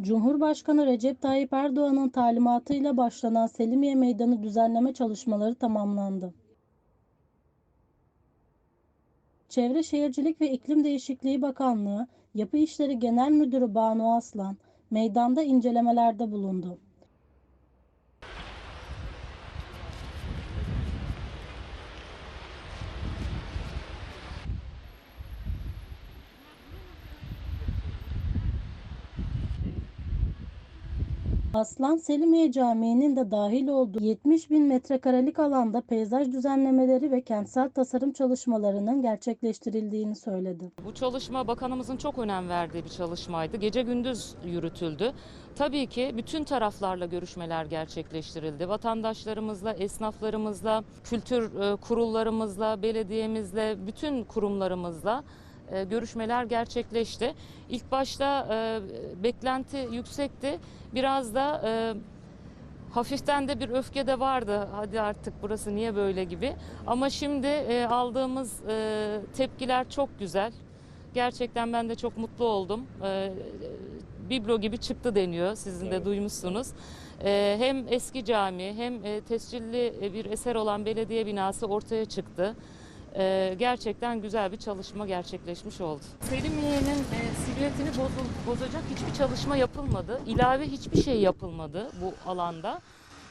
Cumhurbaşkanı Recep Tayyip Erdoğan'ın talimatıyla başlanan Selimiye Meydanı düzenleme çalışmaları tamamlandı. Çevre Şehircilik ve İklim Değişikliği Bakanlığı, Yapı İşleri Genel Müdürü Banu Aslan, meydanda incelemelerde bulundu. Aslan Selimiye Camii'nin de dahil olduğu 70 bin metrekarelik alanda peyzaj düzenlemeleri ve kentsel tasarım çalışmalarının gerçekleştirildiğini söyledi. Bu çalışma bakanımızın çok önem verdiği bir çalışmaydı. Gece gündüz yürütüldü. Tabii ki bütün taraflarla görüşmeler gerçekleştirildi. Vatandaşlarımızla, esnaflarımızla, kültür e, kurullarımızla, belediyemizle, bütün kurumlarımızla e, görüşmeler gerçekleşti. İlk başta e, beklenti yüksekti. Biraz da e, hafiften de bir öfke de vardı. Hadi artık burası niye böyle gibi. Ama şimdi e, aldığımız e, tepkiler çok güzel. Gerçekten ben de çok mutlu oldum. E, biblo gibi çıktı deniyor. Sizin de duymuşsunuz. E, hem eski cami hem e, tescilli bir eser olan belediye binası ortaya çıktı. E, gerçekten güzel bir çalışma gerçekleşmiş oldu. Selimiye'nin e, silüetini bozul- bozacak hiçbir çalışma yapılmadı. İlave hiçbir şey yapılmadı bu alanda.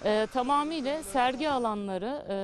E, tamamıyla sergi alanları e,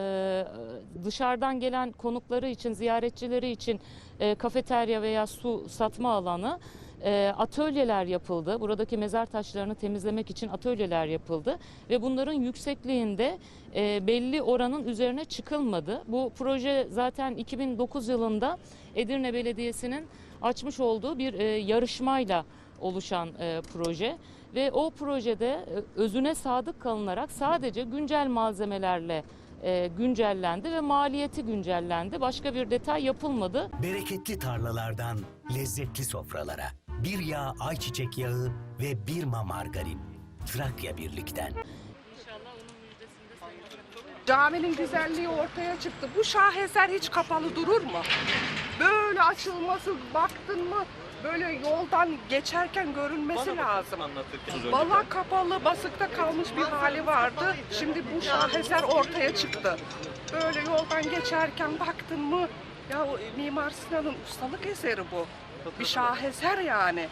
dışarıdan gelen konukları için, ziyaretçileri için e, kafeterya veya su satma alanı e, atölyeler yapıldı. Buradaki mezar taşlarını temizlemek için atölyeler yapıldı ve bunların yüksekliğinde e, belli oranın üzerine çıkılmadı. Bu proje zaten 2009 yılında Edirne Belediyesi'nin açmış olduğu bir e, yarışmayla oluşan e, proje ve o projede e, özüne sadık kalınarak sadece güncel malzemelerle e, güncellendi ve maliyeti güncellendi. Başka bir detay yapılmadı. Bereketli tarlalardan lezzetli sofralara. Bir yağ ayçiçek yağı ve bir ma margarin. Trakya Birlik'ten. Caminin güzelliği ortaya çıktı. Bu şaheser hiç kapalı durur mu? Böyle açılması baktın mı böyle yoldan geçerken görünmesi lazım. Valla kapalı basıkta kalmış bir hali vardı. Şimdi bu şaheser ortaya çıktı. Böyle yoldan geçerken baktın mı ya o Mimar Sinan'ın ustalık eseri bu. Bir şaheser yani.